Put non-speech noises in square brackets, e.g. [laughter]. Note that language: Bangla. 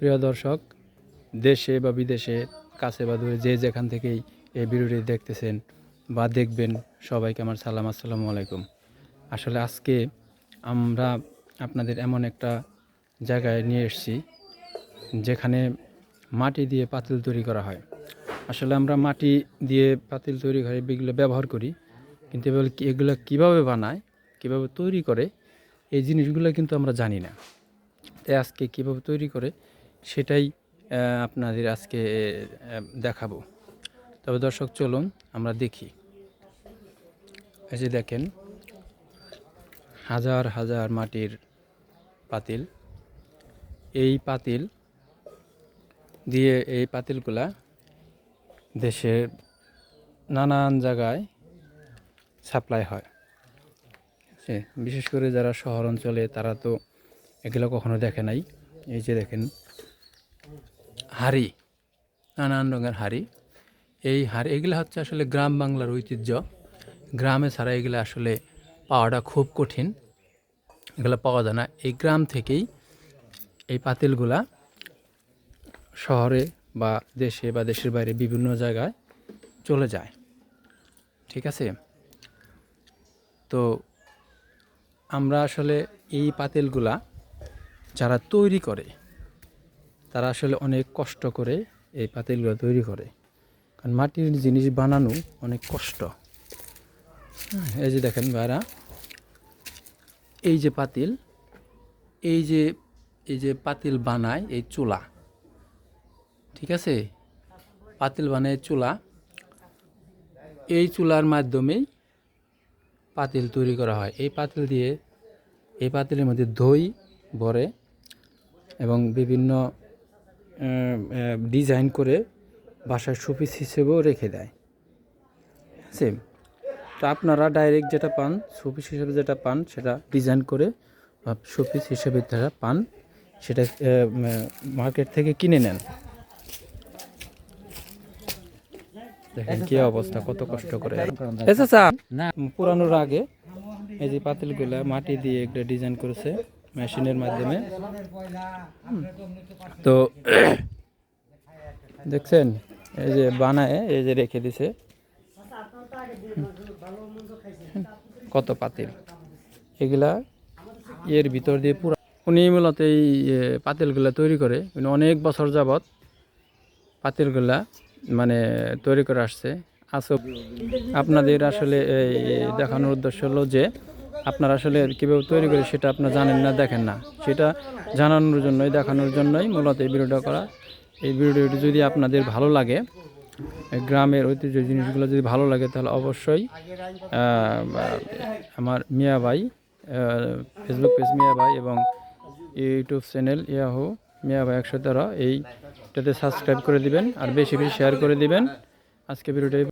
প্রিয় দর্শক, দেশে বা বিদেশে, কাছে বা দূরে যে যেখান থেকেই এই ভিডিওটি দেখতেছেন বা দেখবেন, সবাইকে আমার সালাম, আসসালামু আলাইকুম। আসলে আজকে আমরা আপনাদের এমন একটা জায়গায় নিয়ে এসেছি, যেখানে মাটি দিয়ে পাতিল তৈরি করা হয়। আসলে আমরা মাটি দিয়ে পাতিল তৈরি করে এগুলো ব্যবহার করি, কিন্তু এগুলো কীভাবে বানায়, কীভাবে তৈরি করে, এই জিনিসগুলো কিন্তু আমরা জানি না। তাই আজকে কীভাবে তৈরি করে সেটাই আপনাদের আজকে দেখাবো। তবে দর্শক, চলুন আমরা দেখি। এই যে দেখেন, হাজার হাজার মাটির পাতিল। এই পাতিল দিয়ে এই পাতিলগুলা দেশের নানান জায়গায় সাপ্লাই হয়। বিশেষ করে যারা শহর অঞ্চলে, তারা তো এগুলো কখনো দেখে নাই। এই যে দেখেন হাড়ি নানান রঙের হাড়ি এই হাড়ি এগুলো হচ্ছে আসলে গ্রাম বাংলার ঐতিহ্য। গ্রামে ছাড়া এগুলো আসলে পাওয়াটা খুব কঠিন। এগুলো পাওয়া যায় না। এই গ্রাম থেকেই এই পাতিলগুলা শহরে বা দেশে বা দেশের বাইরে বিভিন্ন জায়গায় চলে যায়। ঠিক আছে? তো আমরা আসলে এই পাতিলগুলা যারা তৈরি করে তারা আসলে অনেক কষ্ট করে এই পাতিলগুলো তৈরি করে। কারণ মাটির জিনিস বানানো অনেক কষ্ট। হ্যাঁ, এই যে দেখেন ভাইরা এই যে পাতিল এই যে এই যে পাতিল বানায় এই চুলা ঠিক আছে? পাতিল বানায় চুলা এই চুলার মাধ্যমেই পাতিল তৈরি করা হয়। এই পাতিল দিয়ে এই পাতিলের মধ্যে দই ভরে এবং বিভিন্ন ডিজাইন করে বাসার শোপিস হিসেবেও রেখে দেয়। সেম তো আপনারা ডাইরেক্ট যেটা পান শোপিস হিসেবে যেটা পান সেটা ডিজাইন করে শোপিস হিসেবে যারা পান সেটা মার্কেট থেকে কিনে নেন। দেখেন কি অবস্থা কত কষ্ট করে। পুরানোর আগে এই যে পাতিলগুলা মাটি দিয়ে একটা ডিজাইন করেছে মেশিনের মাধ্যমে। তো [coughs] দেখছেন এই যে বানায় এই যে রেখে দিছে। [coughs] কত পাতিল। এগুলা এর ভিতর দিয়ে পুরো উনি মূলত এই পাতিলগুলা তৈরি করে। উনি অনেক বছর যাবত পাতিলগুলা মানে তৈরি করে আসছে। আসব আপনাদের আসলে এই দেখানোর উদ্দেশ্য হলো যে আপনারা আসলে কীভাবে তৈরি করে সেটা আপনারা জানেন না, দেখেন না। সেটা জানানোর জন্যই, দেখানোর জন্যই মূলত এই ভিডিওটা করা। এই ভিডিওটি যদি আপনাদের ভালো লাগে গ্রামের ঐতিহ্য জিনিসগুলো যদি ভালো লাগে, তাহলে অবশ্যই আমার মিয়া ভাই ফেসবুক পেজ মিয়া ভাই এবং ইউটিউব চ্যানেল ইয়াহু, মিয়া ভাই একশো তেরো, এইটাতে সাবস্ক্রাইব করে দিবেন, আর বেশি বেশি শেয়ার করে দিবেন। আজকে ভিডিওটা